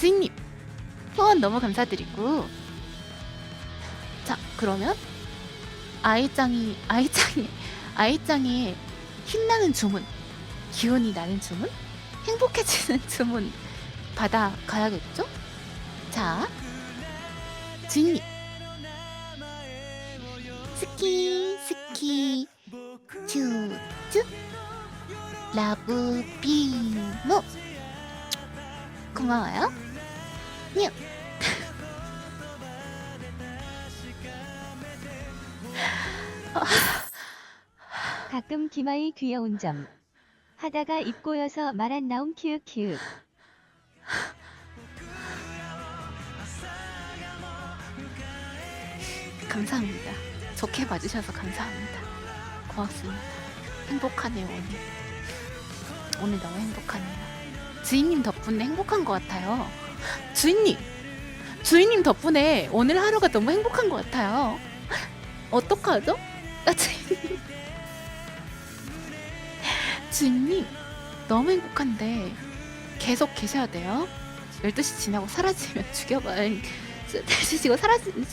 주인님. 후원 너무 감사드리고. 자 그러면 아이짱이 아이짱이 아이짱이 힘나는 주문 기운이 나는 주문 행복해지는 주문 받아 가야겠죠? 자 주인님. 스키 스키. 쭈쭈. 라브 비모. 고마워요 뇽 가끔 기마의 귀여운 점. 하다가 입 꼬여서 말 안 나옴 키읔 키읔. 감사합니다. 좋게 봐주셔서 감사합니다. 고맙습니다. 행복하네요 오늘 오늘 너무 행복하네요. 주인님 덕분에 행복한 것 같아요 주인님 주인님 덕분에 오늘 하루가 너무 행복한 것 같아요. 어떡하죠? 아, 주인님. 주인님 너무 행복한데 계속 계셔야 돼요. 12시 지나고 사라지면 죽여봐. 12시 지고 사라지면